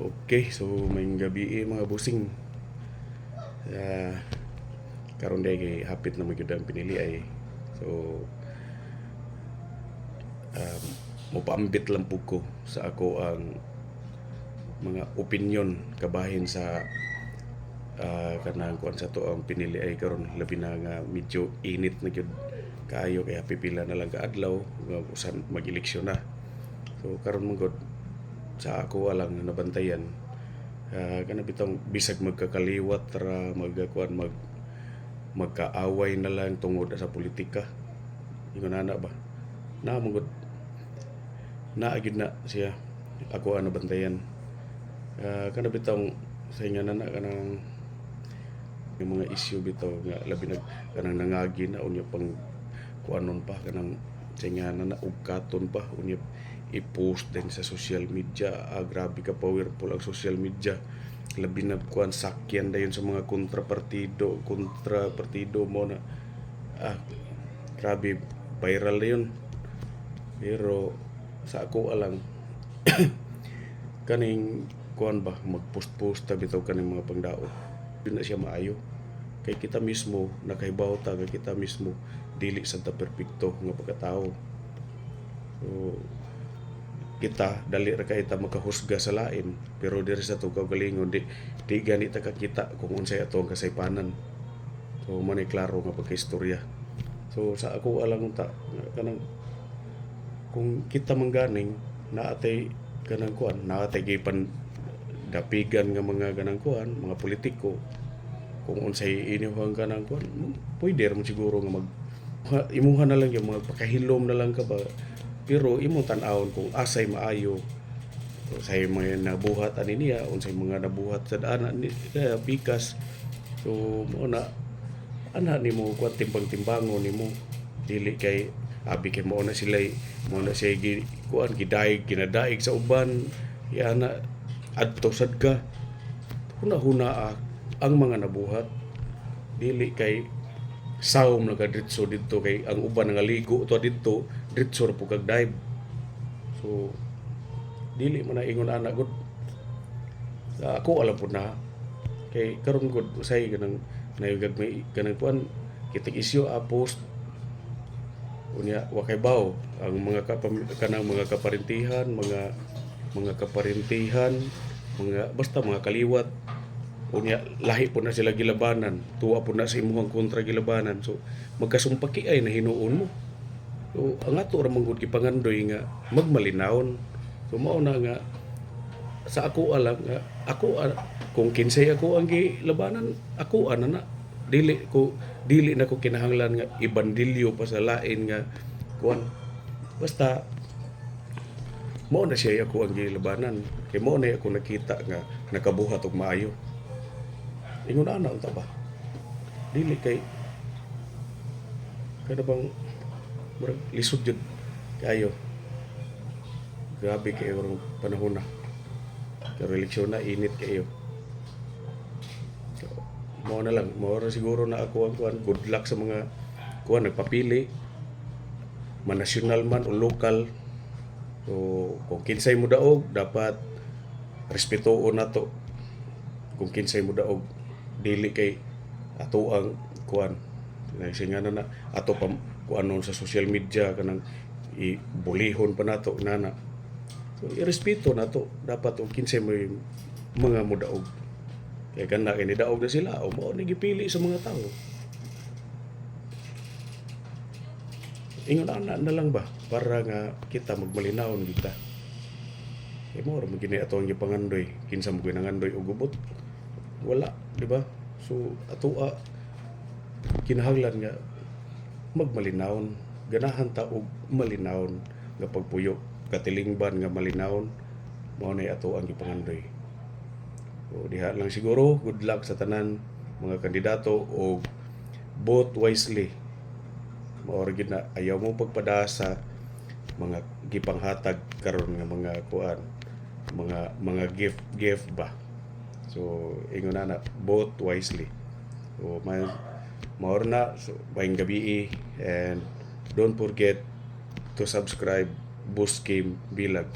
Okay, so may gabi eh, mga busing. Uh, karon day kay hapit na magyud ang pinili ay. So um, mopaambit lang pug ko sa ako ang mga opinion kabahin sa uh, kanang kuan sa to ang pinili ay karon labi na nga medyo init na gyud kaayo kaya pipila na lang ka adlaw nga usan mag-eleksyon na. So karon man gud sa ako alang na nabantayan. Uh, kana bitong bisag magkakaliwat ra magkakuan mag magkaaway na lang tungod sa politika. Ingon ana ba? Na mangod na agid na siya. Ako ano bantayan uh, kana bitong sa inyo na na kanang yung mga issue bitaw nga labi nag kanang nangagi na unya pang kuanon pa kanang sa inyo na na ugkaton pa unya i-post din sa social media. Ah, grabe ka powerful ang social media. Labi na kuan sakyan dayon sa mga kontrapartido, kontrapartido mo na ah grabe viral na yun. Pero sa ako alang kaning kuan ba magpost-post ta bitaw kaning mga pangdao. Di na siya maayo. Kay kita mismo nakahibaw ta kay kita mismo dili sa ta perpekto nga pagkatao. So, kita dali ra kay ta makahusga sa lain pero diri sa tugaw galingon di di gani ta kakita kung unsay ato ang kasaypanan so man klaro nga pagkaistorya so sa ako alang ta kanang kung kita mangganing naatay kanang kuan naatay gipan dapigan nga mga ganang kuan mga politiko kung unsay inyong kanang kuan pwede man siguro nga mag imuha na lang yung mga pakahilom na lang ka ba. Pero imo tan-awon kung asay maayo say mga nabuhat ani niya unsay mga nabuhat sa ana ni kaya pikas so mo na ana nimo kuan timbang-timbangon nimo. Dili kay abi kay mo na sila mo na siya gi kuan gidaig ginadaig sa uban. Ya na adto sad ka. Huna-huna ang mga nabuhat dili kay sawm na kadritso dito kay ang uban nga ligo to dito dritso ra kag dive so dili man ingon ana gud ako alam po na. Kay karon gud usay kanang nayugag may kanang kuan kitig isyo a post. Unya wa kay baw ang mga kapam, kanang mga kaparintihan mga mga kaparintihan mga basta mga kaliwat unya lahi po na sila gilabanan. Tuwa po na sa imuhang kontra gilabanan. So magkasumpaki ay na hinuon mo. So ang ato ra manggod gipangandoy nga magmalinawon. So mao na nga sa ako alam nga ako kung kinsay ako ang gilabanan ako ana na. Dili ko dili na ko kinahanglan nga ibandilyo pa sa lain nga kuan. Basta mo na siya ako ang gilabanan. Kay mo na ako nakita nga nakabuhat og maayo ingon ana unta ba? Dili kay kada bang murag lisod jud kayo. Grabe kay orang panahon na. Pero eleksyon na init kayo. So, mo na lang. Mo siguro na ako ang kuan good luck sa mga kuan nagpapili. Man national man o local. So kung kinsay mo daog dapat respetuon nato. Kung kinsay mo daog dili kay ato ang kuan. Singa na ato pa kuan sa social media kanang ibulihon pa nato nana so irespeto nato. Dapat og kinsay yung mga mudaog. Kaya kana kay nidaog na sila o mao ni gipili sa mga tao. Ingon ana na lang ba? Para nga kita magmalinawon kita. Kay mo ra mo gini ato ang gipangandoy. Kinsa mo ginangandoy og gubot wala di ba? So ato a kinahanglan nga magmalinawon ganahan ta og malinawon nga pagpuyo. Katilingban nga malinawon mao na ato ang gipangandoy. So diha lang siguro good luck sa tanan mga kandidato o vote wisely. Mao ra gid na ayaw mo pagpadasa mga gipanghatag karon nga mga kuan mga mga gift gift ba So, ingon na na, vote wisely. So, may maor na, so, bayang gabi and don't forget to subscribe Boost Game Bilag.